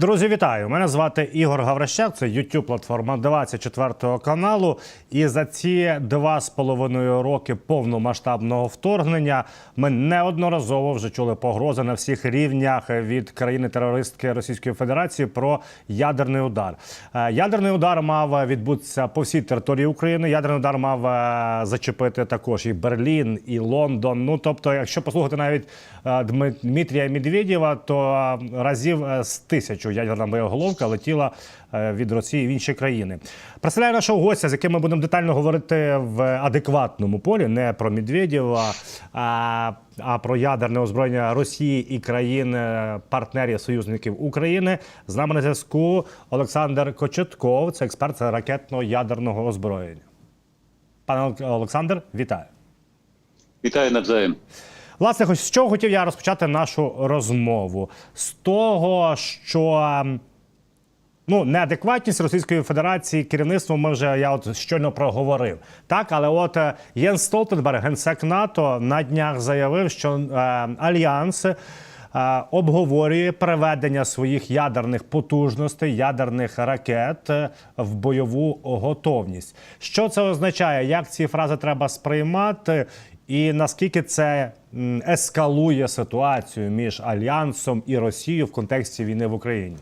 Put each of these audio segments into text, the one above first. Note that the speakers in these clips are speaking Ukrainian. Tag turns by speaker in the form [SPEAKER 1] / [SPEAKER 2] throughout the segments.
[SPEAKER 1] Друзі, вітаю! Мене звати Ігор Гаврищак. Це youtube платформа 24 каналу. І за ці два з половиною роки повномасштабного вторгнення ми неодноразово вже чули погрози на всіх рівнях від країни-терористки Російської Федерації про ядерний удар. Е, Ядерний удар мав відбутися по всій території України. Ядерний удар мав е, зачепити також і Берлін, і Лондон. Ну тобто, якщо послухати навіть е, Дмитрія Медведєва, то разів з тисячу ядерна боєголовка летіла е, від Росії в інші країни. Представляю нашого гостя, з яким ми будемо детально говорити в адекватному полі, не про Медведєва, а, а про ядерне озброєння Росії і країн е, союзників України. З нами на зв'язку Олександр Кочетков, це експерт ракетно-ядерного озброєння. Пане Олександр, вітаю.
[SPEAKER 2] Вітаю навзаєм.
[SPEAKER 1] Власне, хоч з чого хотів я розпочати нашу розмову? З того, що ну, неадекватність Російської Федерації керівництвом ми вже я от щойно проговорив. Так, але от е, Єнс Столтенберг, генсек НАТО, на днях заявив, що е, альянс. е, Обговорює переведення своїх ядерних потужностей, ядерних ракет е, в бойову готовність. Що це означає? Як ці фрази треба сприймати? І наскільки це ескалує ситуацію між Альянсом і Росією в контексті війни в Україні?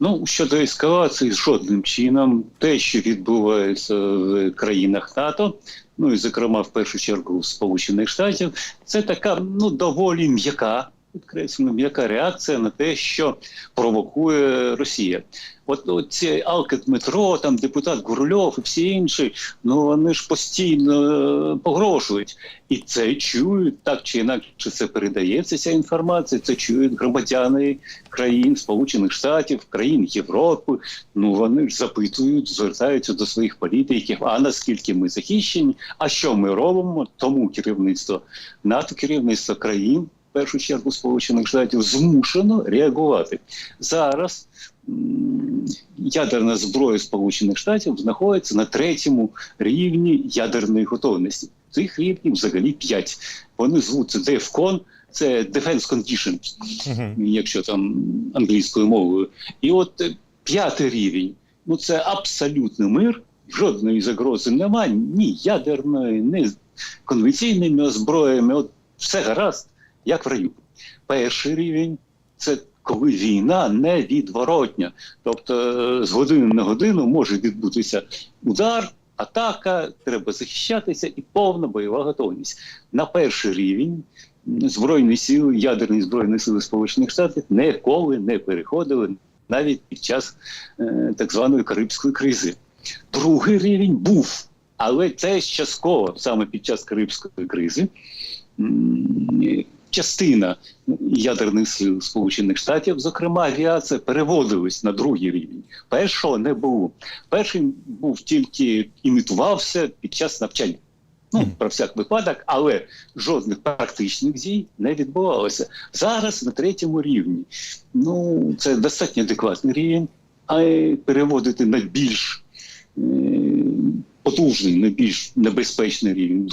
[SPEAKER 2] Ну щодо ескалації, жодним чином те, що відбувається в країнах НАТО, ну і зокрема в першу чергу в Сполучених Штатів, це така ну доволі м'яка. Підкреслюємо, м'яка реакція на те, що провокує Росія. От, от ці Алкет Метро, там депутат Гурульов і всі інші, ну вони ж постійно е, погрожують. І це чують так чи інакше це передається ця інформація. Це чують громадяни країн Сполучених Штатів, країн Європи. Ну вони ж запитують, звертаються до своїх політиків. А наскільки ми захищені? А що ми робимо? Тому керівництво НАТО, керівництво країн. В першу чергу Сполучених Штатів змушено реагувати зараз. Ядерна зброя Сполучених Штатів знаходиться на третьому рівні ядерної готовності. Цих рівнів взагалі п'ять. Вони звуться DEFCON, це Defense Condition, якщо там англійською мовою. І от е, п'ятий рівень ну це абсолютний мир, жодної загрози немає, ні ядерної, ні конвенційними зброями. От все гаразд, як в раю. Перший рівень це коли війна невідворотня. Тобто е, з години на годину може відбутися удар, атака, треба захищатися і повна бойова готовність. На перший рівень збройні сили, ядерні збройні сили Сполучених Штатів ніколи не переходили навіть під час е, так званої Карибської кризи. Другий рівень був, але це частково саме під час Карибської кризи. Частина ядерних сил Сполучених Штатів, зокрема авіація, переводилась на другий рівень. Першого не було. Перший був тільки імітувався під час навчання. Ну, про всяк випадок, але жодних практичних дій не відбувалося. Зараз на третьому рівні. Ну, це достатньо адекватний рівень, а переводити на більш е, потужний, на більш небезпечний рівень.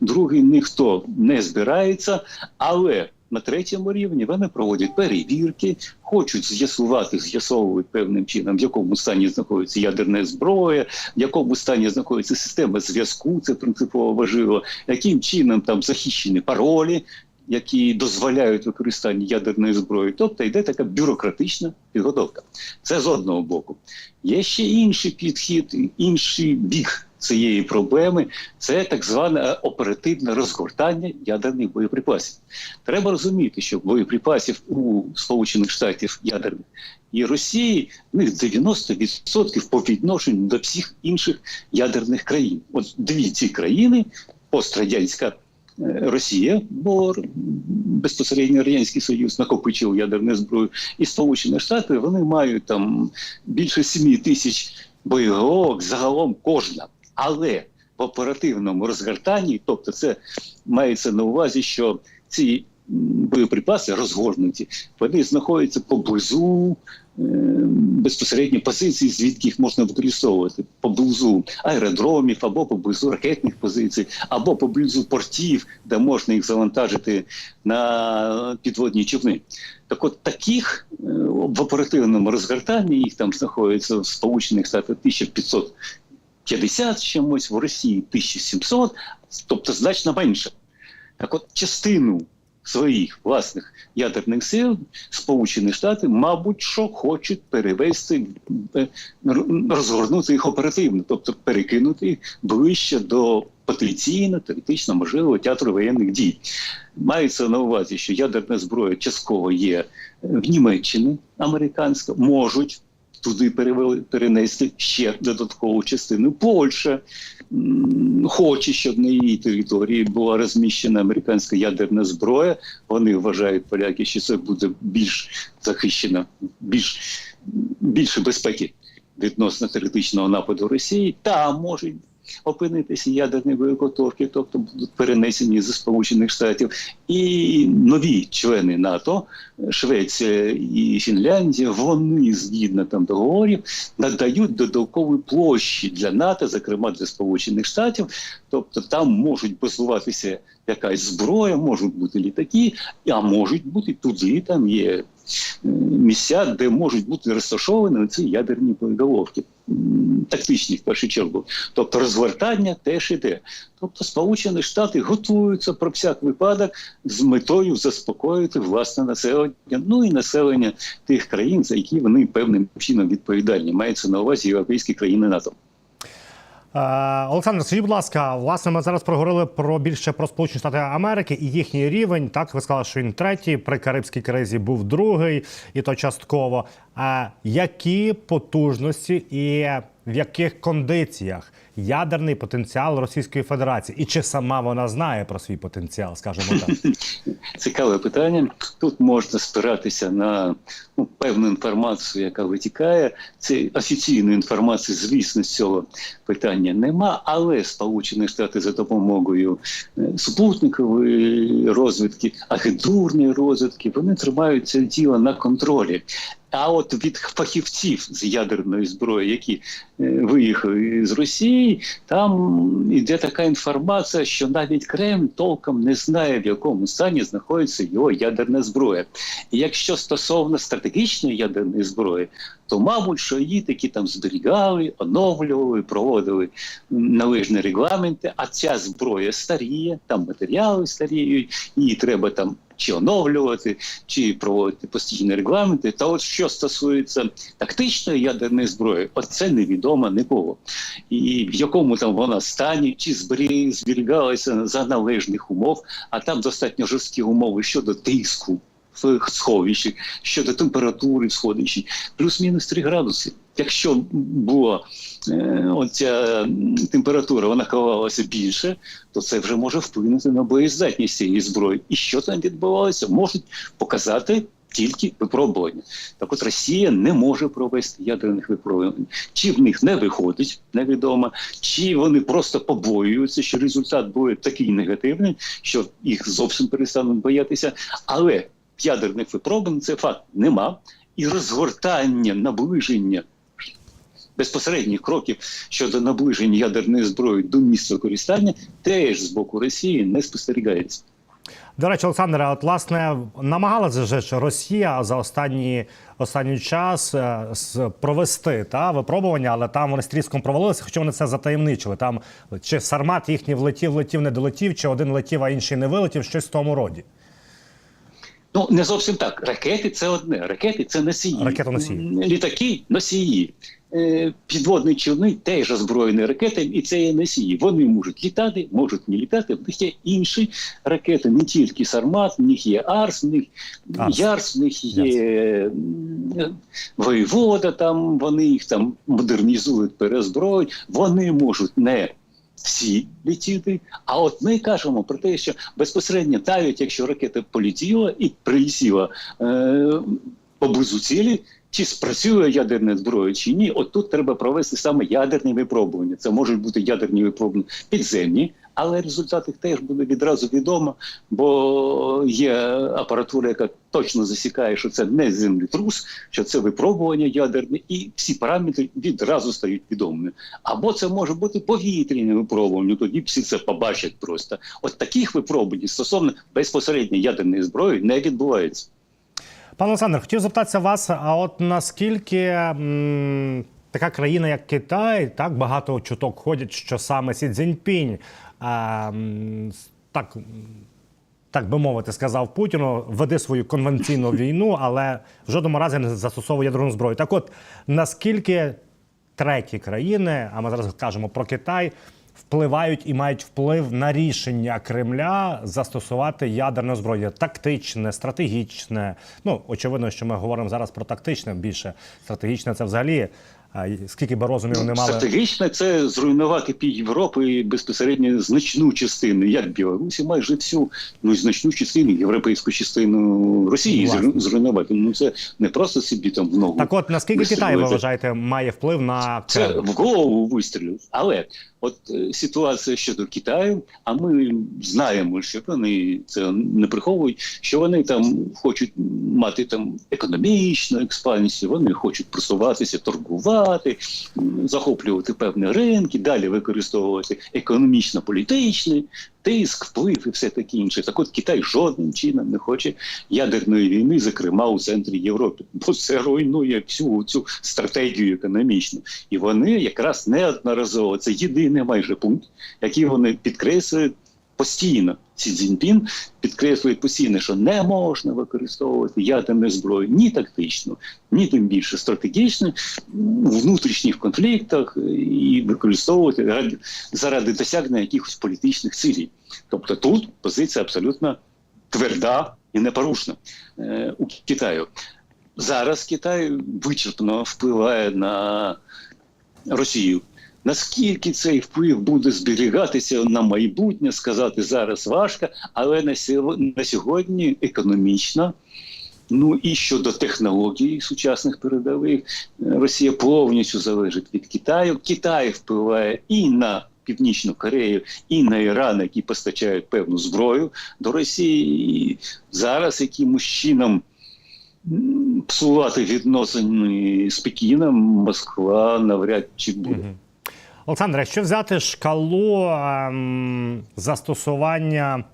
[SPEAKER 2] Другий ніхто не збирається, але на третьому рівні вони проводять перевірки, хочуть з'ясувати, з'ясовують певним чином, в якому стані знаходиться ядерна зброя, в якому стані знаходиться система зв'язку, це принципово важливо, яким чином там захищені паролі. Які дозволяють використання ядерної зброї, тобто йде така бюрократична підготовка. Це з одного боку. Є ще інший підхід, інший бік цієї проблеми це так зване оперативне розгортання ядерних боєприпасів. Треба розуміти, що боєприпасів у Сполучених Штатів ядерних і Росії в них 90% по відношенню до всіх інших ядерних країн. От дві ці країни, пострадянська Росія, бо безпосередньо Радянський Союз накопичив ядерну зброю, і Сполучені Штати вони мають там більше 7 тисяч боєголовок загалом кожна. Але в оперативному розгортанні, тобто це мається на увазі, що ці боєприпаси розгорнуті, вони знаходяться поблизу безпосередньо позицій, звідки їх можна використовувати поблизу аеродромів або поблизу ракетних позицій, або поблизу портів, де можна їх завантажити на підводні човни. Так от таких е, в оперативному розгортанні їх там знаходиться в Сполучених Штатах 1550 з чимось, в Росії 1700, тобто значно менше. Так от частину своїх власних ядерних сил Сполучені Штати, мабуть, що хочуть перевести, е, розгорнути їх оперативно, тобто перекинути ближче до потенційно теоретично можливого театру воєнних дій. Мається на увазі, що ядерна зброя частково є е, в Німеччині американська, можуть. Туди перевели перенести ще додаткову частину. Польща хоче, щоб на її території була розміщена американська ядерна зброя. Вони вважають поляки, що це буде більш захищено, більш більше безпеки відносно теоретичного нападу Росії. та можуть опинитися ядерні боєготовки, тобто будуть перенесені зі Сполучених Штатів, і нові члени НАТО, Швеція і Фінляндія, вони згідно там договорів надають додаткові площі для НАТО, зокрема для Сполучених Штатів. Тобто там можуть базуватися якась зброя, можуть бути літаки, а можуть бути туди. Там є е, місця, де можуть бути розташовані ці ядерні боєголовки. Тактичні в першу чергу, тобто розвертання теж іде. Тобто Сполучені Штати готуються про всяк випадок з метою заспокоїти власне населення, ну і населення тих країн, за які вони певним чином відповідальні. Мається на увазі європейські країни НАТО.
[SPEAKER 1] Е, Олександр, скажіть, будь ласка, власне, ми зараз проговорили про більше про Сполучені Штати Америки і їхній рівень. Так, ви сказали, що він третій, при Карибській кризі був другий, і то частково. А які потужності і в яких кондиціях ядерний потенціал Російської Федерації? І чи сама вона знає про свій потенціал, скажімо так?
[SPEAKER 2] Цікаве питання. Тут можна спиратися на ну, певну інформацію, яка витікає. Це офіційної інформації, звісно, з цього питання нема, але Сполучені Штати за допомогою е, супутникової розвідки, агентурної розвідки, вони тримають це діло на контролі. А от від фахівців з ядерної зброї, які е, виїхали з Росії, там іде така інформація, що навіть Кремль толком не знає, в якому стані знаходиться його ядерна зброя. І якщо стосовно стратегічної ядерної зброї, то мабуть, що її таки там зберігали, оновлювали, проводили належні регламенти. А ця зброя старіє, там матеріали старіють, її треба там чи оновлювати, чи проводити постійні регламенти. Та от що стосується тактичної ядерної зброї, от це невідомо нікого. І в якому там вона стані, чи збері- зберігалася за належних умов, а там достатньо жорсткі умови щодо тиску сховищі, щодо температури в сховищі, плюс-мінус 3 градуси. Якщо була е, оця температура, вона ховалася більше, то це вже може вплинути на боєздатність цієї зброї. І що там відбувалося, можуть показати тільки випробування. Так от Росія не може провести ядерних випробувань. Чи в них не виходить, невідомо, чи вони просто побоюються, що результат буде такий негативний, що їх зовсім перестануть боятися. Але ядерних випробувань це факт нема. І розгортання, наближення безпосередніх кроків щодо наближення ядерної зброї до місця використання теж з боку Росії не спостерігається.
[SPEAKER 1] До речі, Олександре, от власне намагалася же Росія за останні останній час е, провести та випробування, але там вони стріском провалилися, хоча вони це затаємничили. Там чи сармат їхній влетів, летів, не долетів, чи один летів, а інший не вилетів, щось в тому роді.
[SPEAKER 2] Ну не зовсім так. Ракети це одне. Ракети це носії.
[SPEAKER 1] Ракетоносії.
[SPEAKER 2] Літаки носії. Е, Підводні човни теж озброєні ракетами, і це є носії. Вони можуть літати, можуть не літати. В них є інші ракети, не тільки Сармат, в них є Арс, в них
[SPEAKER 1] Арс.
[SPEAKER 2] Ярс, в них є воєвода. Там вони їх там модернізують, перезброюють. Вони можуть не всі літіти. А от ми кажемо про те, що безпосередньо навіть якщо ракета полетіла і прилетіла е, поблизу цілі, чи спрацює ядерна зброя чи ні, от тут треба провести саме ядерні випробування. Це можуть бути ядерні випробування підземні, але результат їх теж буде відразу відомо, бо є апаратура, яка точно засікає, що це не землетрус, що це випробування ядерне, і всі параметри відразу стають відомими. Або це може бути повітряне випробування, тоді всі це побачать просто. От таких випробувань стосовно безпосередньо ядерної зброї не відбувається.
[SPEAKER 1] Пане Олександр, хотів запитатися вас, а от наскільки м, така країна, як Китай, так багато чуток ходять, що саме Сі Цзіньпінь, а, так, так би мовити, сказав Путіну, веди свою конвенційну війну, але в жодному разі не застосовує ядерну зброю. Так от, наскільки треті країни, а ми зараз кажемо про Китай, впливають і мають вплив на рішення Кремля застосувати ядерне зброю, тактичне, стратегічне. Ну очевидно, що ми говоримо зараз про тактичне більше. Стратегічне це взагалі скільки би розумів не мали.
[SPEAKER 2] Стратегічно це зруйнувати пів Європи і безпосередньо значну частину, як Білорусі, майже всю, ну значну частину, європейську частину Росії
[SPEAKER 1] Власне.
[SPEAKER 2] зру- зруйнувати. Ну це не просто собі там в ногу.
[SPEAKER 1] Так, от наскільки Китай, ви вважаєте, має вплив на
[SPEAKER 2] Це в голову вистрілю, Але от е, ситуація щодо Китаю, а ми знаємо, що вони це не приховують, що вони там хочуть мати там економічну експансію, вони хочуть просуватися, торгувати, захоплювати певні ринки, далі використовувати економічно-політичний тиск, вплив і все таке інше. Так от Китай жодним чином не хоче ядерної війни, зокрема у центрі Європи, бо це руйнує всю цю стратегію економічну. І вони якраз неодноразово це єдиний майже пункт, який вони підкреслюють постійно. Сі Цзіньпін підкреслює постійно, що не можна використовувати ядерну зброю ні тактично, ні тим більше стратегічно в внутрішніх конфліктах і використовувати ради, заради досягнення якихось політичних цілей. Тобто тут позиція абсолютно тверда і непорушна е, у Китаю. Зараз Китай вичерпно впливає на Росію. Наскільки цей вплив буде зберігатися на майбутнє, сказати зараз важко, але на сьогодні економічно. Ну і щодо технологій сучасних передових, е, Росія повністю залежить від Китаю. Китай впливає і на Північну Корею, і на Іран, які постачають певну зброю до Росії. І зараз якимось чином псувати відносини з Пекіном Москва навряд чи буде.
[SPEAKER 1] Мгм. Олександр, якщо взяти шкалу ем, застосування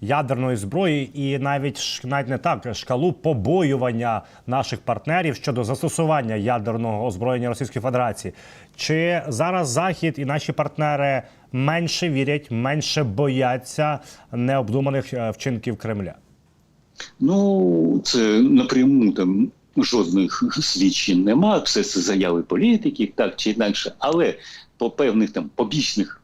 [SPEAKER 1] ядерної зброї, і навіть навіть не так шкалу побоювання наших партнерів щодо застосування ядерного озброєння Російської Федерації, чи зараз Захід і наші партнери менше вірять, менше бояться необдуманих е, вчинків Кремля?
[SPEAKER 2] Ну, це напряму там жодних свідчень нема. Все це заяви політиків, так чи інакше. Але по певних там побічних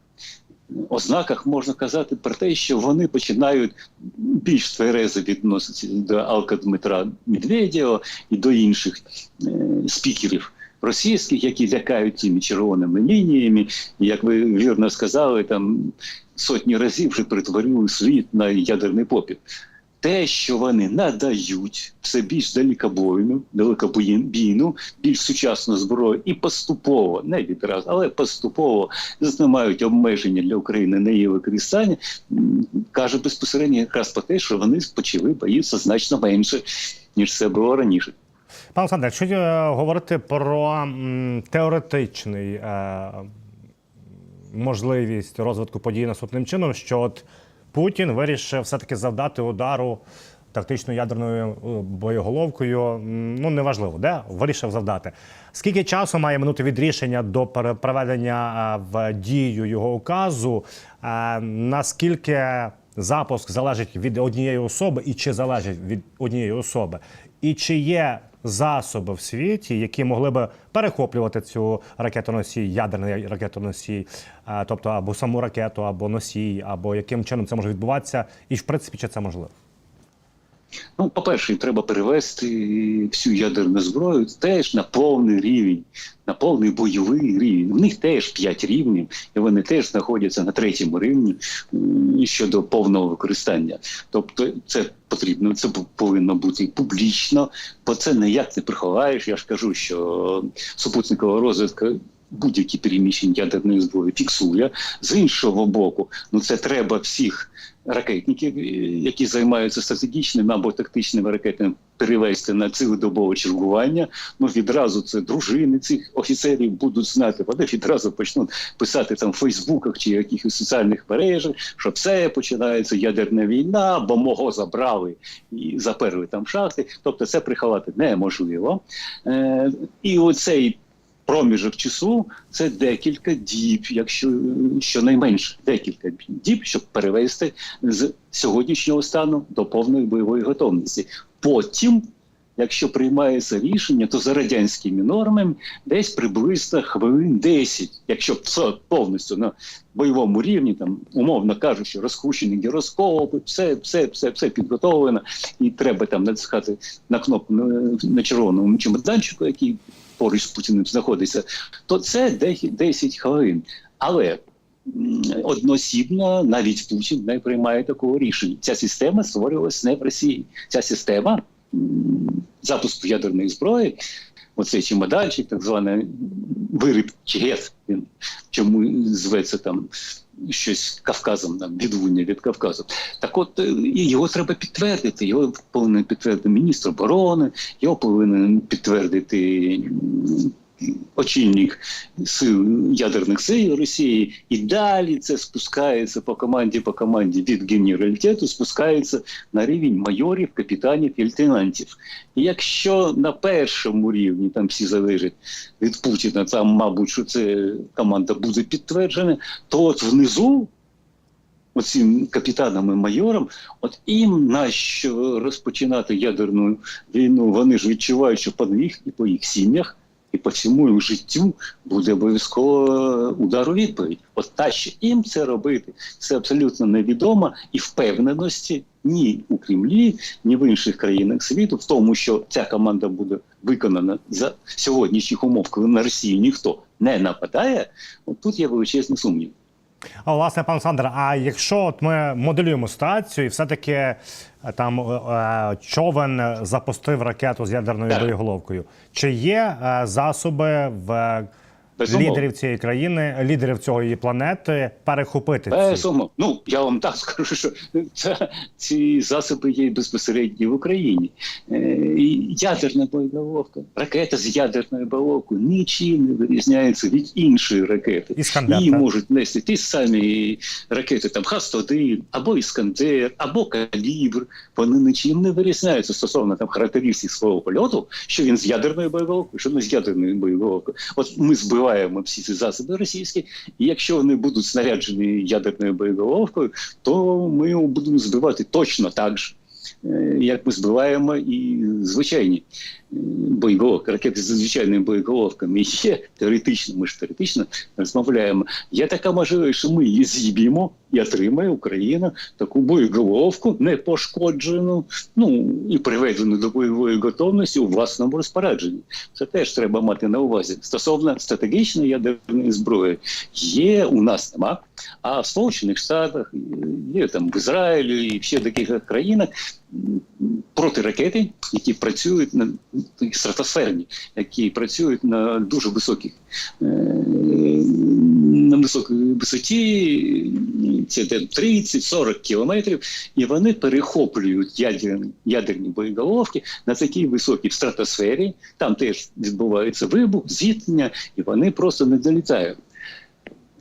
[SPEAKER 2] ознаках можна казати про те, що вони починають більш тверезо відноситися до Алка Дмитра Медведєва і до інших е, спікерів. Російських, які лякають цими червоними лініями, і як ви вірно сказали, там сотні разів вже перетворили світ на ядерний попіл те, що вони надають все більш далекобойну, далекобійну, більш сучасну зброю, і поступово, не відразу, але поступово знімають обмеження для України на її використання, каже безпосередньо якраз про те, що вони почали боїться значно менше, ніж це було раніше.
[SPEAKER 1] Пане Олександре, якщо е, говорити про теоретичний е, можливість розвитку подій наступним чином, що от Путін вирішив все-таки завдати удару тактичною ядерною е, боєголовкою. Ну неважливо, де вирішив завдати. Скільки часу має минути від рішення до пере- переведення е, в дію його указу? Е, Наскільки запуск залежить від однієї особи, і чи залежить від однієї особи? І чи є засоби в світі, які могли би перехоплювати цю ракетоносій, ядерний ракетоносій, е, тобто або саму ракету, або носій, або яким чином це може відбуватися, і в принципі чи це можливо?
[SPEAKER 2] Ну, по-перше, треба перевести всю ядерну зброю теж на повний рівень, на повний бойовий рівень. В них теж п'ять рівнів, і вони теж знаходяться на третьому рівні щодо повного використання. Тобто, це потрібно, це повинно бути публічно, бо це ніяк не приховаєш. Я ж кажу, що супутникова розвідка будь-які переміщення ядерної зброї фіксує. З іншого боку, ну це треба всіх ракетників, е, які займаються стратегічними або тактичними ракетами, перевести на цілодобове чергування. Ну відразу це дружини цих офіцерів будуть знати. Вони відразу почнуть писати там в Фейсбуках чи якихось соціальних мережах, що все починається ядерна війна, бо мого забрали і заперли там шахти. Тобто, це приховати неможливо. Е, і оцей проміжок часу це декілька діб, якщо щонайменше декілька діб, щоб перевести з сьогоднішнього стану до повної бойової готовності. Потім, якщо приймається рішення, то за радянськими нормами десь приблизно хвилин 10, якщо все повністю на бойовому рівні, там умовно кажучи, розкручені гіроскопи, все, все, все, все підготовлено, і треба там натискати на кнопку на, червоному чемоданчику, який поруч з Путіним знаходиться, то це 10 10 хвилин. Але одноосібно навіть Путін не приймає такого рішення. Ця система створювалася не в Росії. Ця система запуску ядерної зброї, оцей чемоданчик, так званий виріб ЧГЕС, він чому зветься там щось Кавказом, там, відвуння від Кавказу. Так от е, його треба підтвердити. Його повинен підтвердити міністр оборони, його повинен підтвердити очільник сил ядерних сил Росії, і далі це спускається по команді, по команді від генералітету, спускається на рівень майорів, капітанів і лейтенантів. І якщо на першому рівні там всі залежать від Путіна, там, мабуть, що це команда буде підтверджена, то от внизу. Оцим капітанам і майорам, от їм нащо розпочинати ядерну війну? Вони ж відчувають, що по них і по їх сім'ях, і по всьому їх життю буде обов'язково удар у відповідь. От та що їм це робити, це абсолютно невідомо і впевненості ні у Кремлі, ні в інших країнах світу, в тому, що ця команда буде виконана за сьогоднішніх умов, коли на Росію ніхто не нападає. От тут є величезний сумнів.
[SPEAKER 1] А власне, пан Олександр, а якщо от ми моделюємо ситуацію, і все-таки е, там е, е, човен запустив ракету з ядерною боєголовкою, чи є е, засоби в
[SPEAKER 2] Безумовно.
[SPEAKER 1] лідерів цієї країни, лідерів цього планети перехопити ці?
[SPEAKER 2] Безумовно. Ну я вам так скажу, що це, ці засоби є безпосередньо в Україні. Е, і ядерна боєголовка, ракета з ядерною боєголовкою нічим не вирізняється від іншої ракети.
[SPEAKER 1] Іскандер,
[SPEAKER 2] Її
[SPEAKER 1] так?
[SPEAKER 2] можуть нести ті самі ракети, там Х-101, або Іскандер, або Калібр. Вони нічим не вирізняються стосовно там характеристик свого польоту, що він з ядерною боєголовкою, що не з ядерною боєголовкою. От ми збиваємо всі ці засоби російські, і якщо вони будуть снаряджені ядерною боєголовкою, то ми його будемо збивати точно так же. е, Як ми збиваємо і звичайні боєголовки, ракети з звичайними боєголовками є теоретично, ми ж теоретично розмовляємо. Є така можливість, що ми її зіб'ємо і отримає Україна таку боєголовку непошкоджену, ну і приведену до бойової готовності у власному розпорядженні. Це теж треба мати на увазі. Стосовно стратегічної ядерної зброї, є у нас нема. А в Сполучених Штатах, є там в Ізраїлі і ще таких країнах протиракети, які працюють на стратосферні, які працюють на дуже високих е, на високій висоті, це де 30-40 кілометрів, і вони перехоплюють ядерні, ядерні боєголовки на такій високій стратосфері. Там теж відбувається вибух, зіткнення, і вони просто не долітають.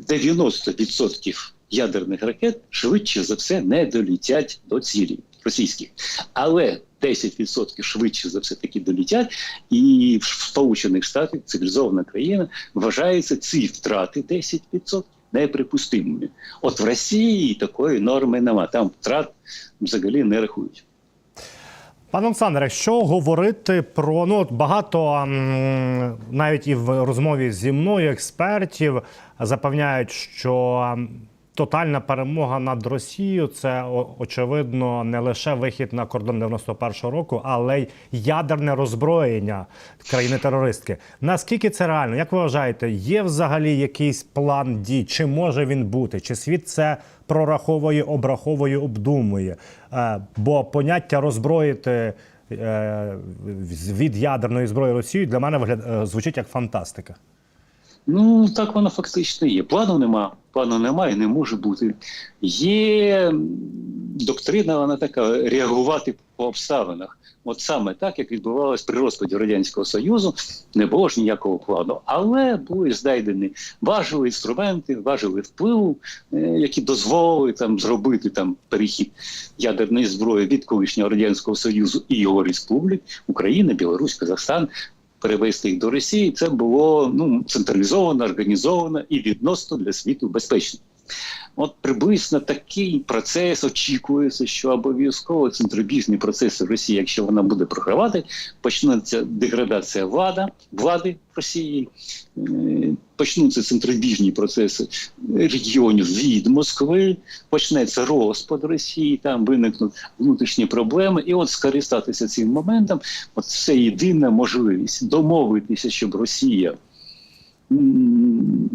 [SPEAKER 2] 90% ядерних ракет швидше за все не долітять до цілі російських. Але 10% швидше за все таки долітять, і в Сполучених Штатах, цивілізована країна, вважається ці втрати 10% неприпустимими. От в Росії такої норми нема. Там втрат взагалі не рахують.
[SPEAKER 1] Пане Олександре, що говорити про ну багато навіть і в розмові зі мною експертів запевняють, що тотальна перемога над Росією це очевидно не лише вихід на кордон 91-го року, але й ядерне роззброєння країни-терористки. Наскільки це реально? Як ви вважаєте, є взагалі якийсь план дій? Чи може він бути? Чи світ це прораховує, обраховує, обдумує? Е, Бо поняття роззброїти е, від ядерної зброї Росію для мене е, звучить як фантастика.
[SPEAKER 2] Ну, так воно фактично є. Плану нема. Плану немає, не може бути. Є доктрина, вона така реагувати по обставинах. От саме так, як відбувалось при розпаді Радянського Союзу, не було ж ніякого плану. Але були знайдені важливі інструменти, важливі впливу, е, які дозволили там зробити там перехід ядерної зброї від колишнього радянського союзу і його республік Україна, Білорусь, Казахстан. Перевести їх до Росії це було ну централізовано, організовано і відносно для світу безпечно. От приблизно такий процес очікується, що обов'язково центробіжні процеси в Росії, якщо вона буде програвати, почнеться деградація влада, влади в Росії, е, почнуться центробіжні процеси регіонів від Москви, почнеться розпад Росії, там виникнуть внутрішні проблеми. І от скористатися цим моментом, от це єдина можливість домовитися, щоб Росія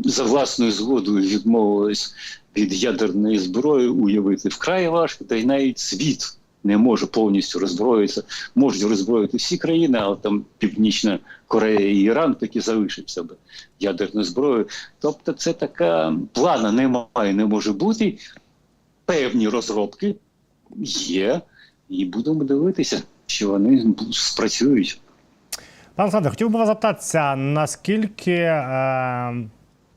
[SPEAKER 2] за власною згодою відмовилась від ядерної зброї, уявити вкрай важко, та й навіть світ не може повністю роззброїтися. Можуть роззброїти всі країни, але там Північна Корея і Іран таки залишать в себе ядерну зброю. Тобто, це така плана немає, не може бути. Певні розробки є, і будемо дивитися, що вони спрацюють.
[SPEAKER 1] Пане Олександре, хотів би вас запитатися, наскільки е,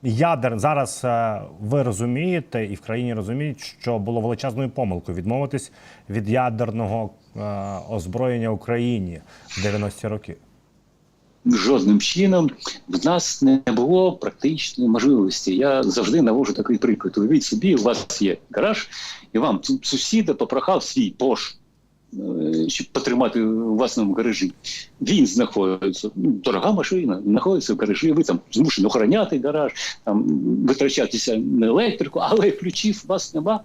[SPEAKER 1] ядер зараз е, ви розумієте, і в країні розуміють, що було величезною помилкою відмовитись від ядерного е, озброєння Україні в 90-ті роки?
[SPEAKER 2] жодним чином в нас не було практичної можливості. Я завжди навожу такий приклад. Уявіть собі, у вас є гараж, і вам сусіда попрохав свій пош. Е, Щоб потримати у власному гаражі, він знаходиться. Ну, дорога машина, знаходиться в гаражі. Ви там змушені охороняти гараж, там витрачатися на електрику, але ключів у вас нема.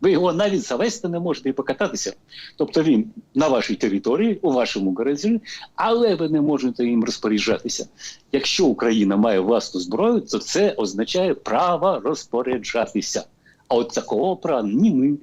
[SPEAKER 2] Ви його навіть завести не можете і покататися. Тобто він на вашій території, у вашому гаражі, але ви не можете їм розпоряджатися. Якщо Україна має власну зброю, то це означає право розпоряджатися. А от такого права ні ми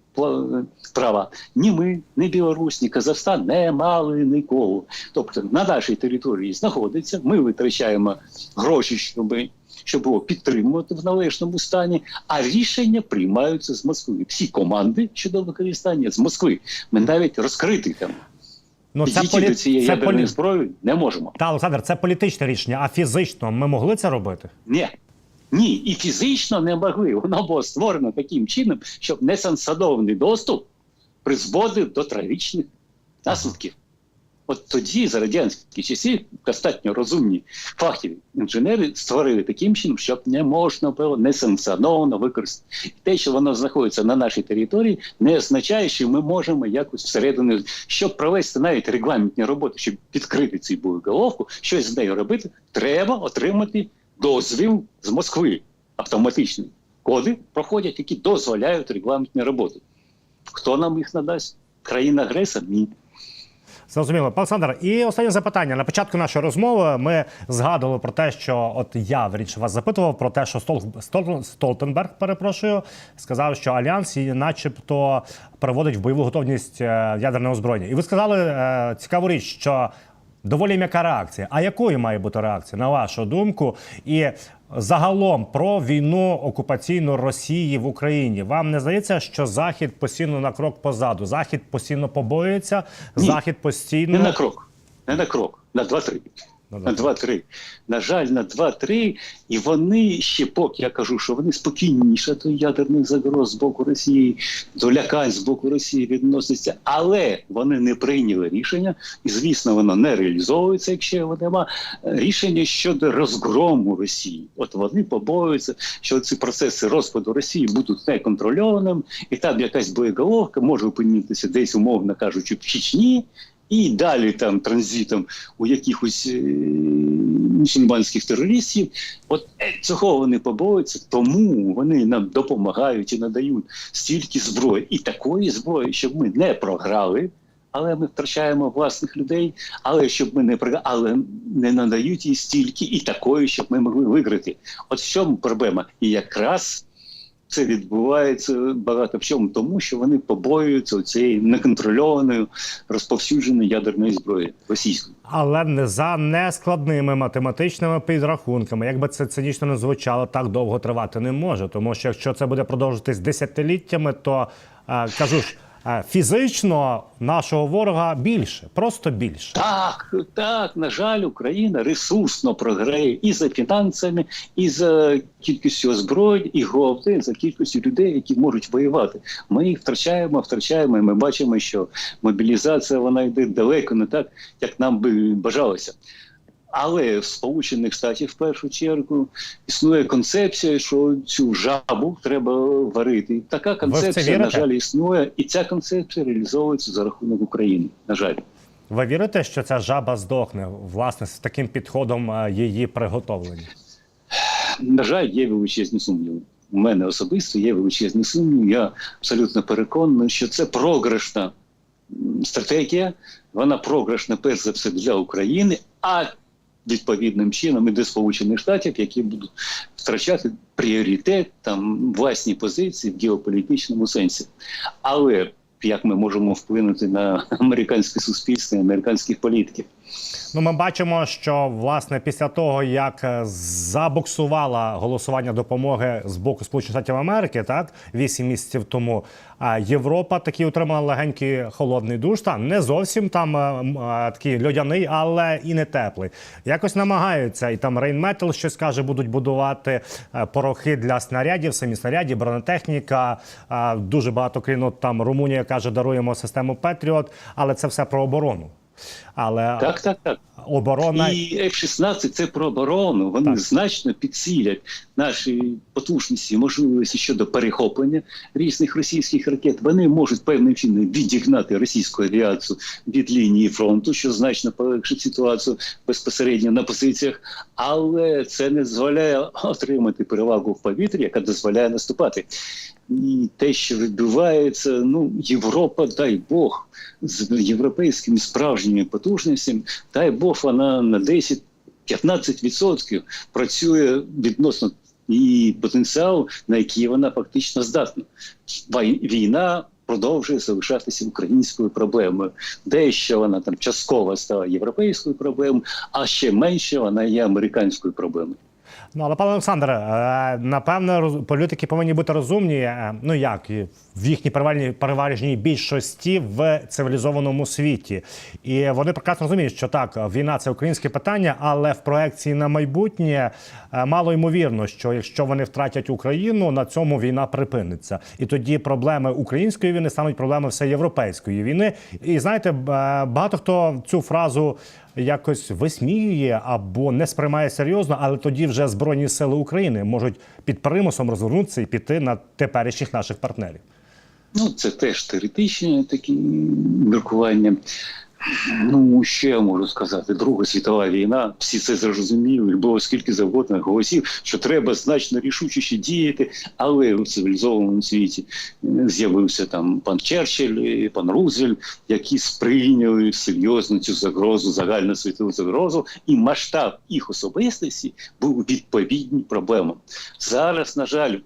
[SPEAKER 2] права, ні ми, ні Білорусь, ні Казахстан не мали нікого. Тобто на нашій території знаходиться, ми витрачаємо гроші, щоб, щоб його підтримувати в належному стані, а рішення приймаються з Москви. Всі команди щодо використання з Москви. Ми навіть розкрити там.
[SPEAKER 1] Ну, це
[SPEAKER 2] Підійти до цієї
[SPEAKER 1] це полі...
[SPEAKER 2] зброї не можемо.
[SPEAKER 1] Та, Олександр, це політичне рішення, а фізично ми могли це робити?
[SPEAKER 2] Ні. Ні, і фізично не могли. Воно було створено таким чином, щоб несансадований доступ призводив до трагічних наслідків. От тоді, за радянські часи, достатньо розумні фахіві інженери створили таким чином, щоб не можна було несанкціоновано використати. Те, що воно знаходиться на нашій території, не означає, що ми можемо якось всередину, щоб провести навіть регламентні роботи, щоб відкрити цю боєголовку, щось з нею робити, треба отримати дозвіл з Москви автоматичний. Коди проходять, які дозволяють регламентні роботи. Хто нам їх надасть? Країна-агресор? Ні.
[SPEAKER 1] Зрозуміло, Олександр, і останнє запитання. На початку нашої розмови ми згадували про те, що от я вірніше вас запитував про те, що. Стол... Столтенберг, перепрошую, сказав, що альянс, її начебто, переводить в бойову готовність е, ядерне озброєння. І ви сказали е, цікаву річ, що доволі м'яка реакція. А якою має бути реакція, на вашу думку? І загалом про війну окупаційну Росії в Україні. Вам не здається, що Захід постійно на крок позаду? Захід постійно побоюється,
[SPEAKER 2] Ні.
[SPEAKER 1] Захід
[SPEAKER 2] Не на крок. Не на крок. На 2-3. На
[SPEAKER 1] да.
[SPEAKER 2] 2-3. На жаль, на 2-3. І вони ще поки я кажу, що вони спокійніше до ядерних загроз з боку Росії, до лякань з боку Росії відносяться, але вони не прийняли рішення, і звісно, воно не реалізовується, якщо його нема. Рішення щодо розгрому Росії. От вони побоюються, що ці процеси розпаду Росії будуть неконтрольованими, і там якась боєголовка може опинитися десь, умовно кажучи, в Чечні. І далі там транзитом у якихось е, мусульманських терористів. От е, цього вони побоюються, тому вони нам допомагають і надають стільки зброї і такої зброї, щоб ми не програли. Але ми втрачаємо власних людей, але щоб ми не але не надають їй стільки і такої, щоб ми могли виграти. От в чому проблема. І якраз це відбувається багато в чому, тому що вони побоюються цієї неконтрольованої розповсюдженої ядерної зброї російської.
[SPEAKER 1] Але не за нескладними математичними підрахунками. Якби це цинічно не звучало, так довго тривати не може. Тому що якщо це буде продовжуватись десятиліттями, то е, кажу ж. Е, Фізично нашого ворога більше, просто більше.
[SPEAKER 2] Так, так, на жаль, Україна ресурсно програє і за фінансами, і за кількістю озброєнь, і головне за кількістю людей, які можуть воювати. Ми їх втрачаємо, втрачаємо. і Ми бачимо, що мобілізація вона йде далеко не так, як нам би бажалося. Але в Сполучених Штатів в першу чергу існує концепція, що цю жабу треба варити. І Така концепція, на жаль, існує, і ця концепція реалізовується за рахунок України. На жаль.
[SPEAKER 1] Ви вірите, що ця жаба здохне власне з таким підходом е, її приготовлення?
[SPEAKER 2] На жаль, є величезні сумніви. У мене особисто є величезні сумніви. Я абсолютно переконаний, що це програшна стратегія. Вона програшна перш за все для України, а відповідним чином і до Сполучених Штатів, які будуть втрачати пріоритет там власні позиції в геополітичному сенсі. Але як ми можемо вплинути на американське суспільство, американських політиків?
[SPEAKER 1] Ну, ми бачимо, що власне після того, як е, забуксувала голосування допомоги з боку Сполучених Штатів Америки, так вісім місяців тому, Європа таки отримала легенький холодний душ. Та не зовсім там е, е, такий льодяний, але і не теплий. Якось намагаються, і там Рейнметал щось каже, будуть будувати порохи для снарядів, самі снаряді, бронетехніка. Дуже багато країн. Там Румунія каже, даруємо систему Петріот, але це все про оборону. Але
[SPEAKER 2] Так, так, так.
[SPEAKER 1] оборона
[SPEAKER 2] І F-16 – це про оборону. Вони
[SPEAKER 1] Так.
[SPEAKER 2] значно підсілять наші потужності, можливості щодо перехоплення різних російських ракет. Вони можуть певним чином відігнати російську авіацію від лінії фронту, що значно полегшить ситуацію безпосередньо на позиціях, але це не дозволяє отримати перевагу в повітрі, яка дозволяє наступати. І те, що відбувається, ну Європа, дай Бог, з європейськими справжніми потужностями, дай Бог, вона на 10-15% працює відносно і потенціал, на який вона фактично здатна. Війна продовжує залишатися українською проблемою. Дещо вона там частково стала європейською проблемою, а ще менше вона є американською проблемою.
[SPEAKER 1] Ну, але пане Олександре, е, напевно, політики повинні бути розумні. е, Ну як в їхній переважній, переважній більшості в цивілізованому світі. І вони прекрасно розуміють, що так, війна це українське питання, але в проекції на майбутнє е, мало ймовірно, що якщо вони втратять Україну, на цьому війна припиниться. І тоді проблеми української війни стануть проблеми всеєвропейської війни. І знаєте, багато хто цю фразу якось висміює або не сприймає серйозно, але тоді вже Збройні сили України можуть під примусом розвернутися і піти на теперішніх наших партнерів.
[SPEAKER 2] Ну, це теж теоретичні такі міркування. Ну, що я можу сказати? Друга світова війна, всі це зрозуміли, було скільки завгодно голосів, що треба значно рішучіше діяти, але в цивілізованому світі е, з'явився там пан Черчилль, пан Рузвельт, які сприйняли серйозно цю загрозу, загальну світову загрозу, і масштаб їх особистості був відповідні проблемам. Зараз, на жаль,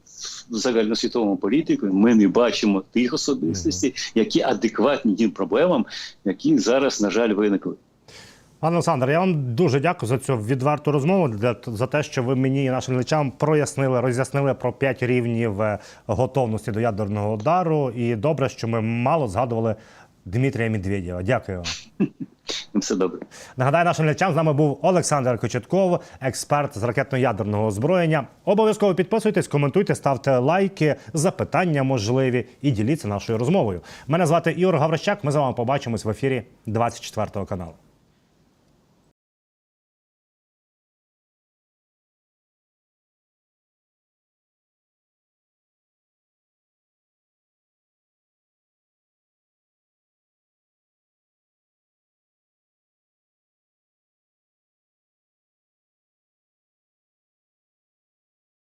[SPEAKER 2] загальносвітовому політику ми не бачимо тих особистостей, які адекватні тим проблемам, які зараз, на жаль, виникли.
[SPEAKER 1] Пане Олександр, я вам дуже дякую за цю відверту розмову для за те, що ви мені і нашим глядачам прояснили, роз'яснили про п'ять рівнів е, готовності до ядерного удару. І добре, що ми мало згадували Дмитрія Медведєва. Дякую вам.
[SPEAKER 2] Все добре.
[SPEAKER 1] Нагадаю нашим глядачам, з нами був Олександр Кочетков, експерт з ракетно-ядерного озброєння. Обов'язково підписуйтесь, коментуйте, ставте лайки, запитання можливі і діліться нашою розмовою. Мене звати Ігор Гаврищак. Ми з вами побачимось в ефірі 24 каналу.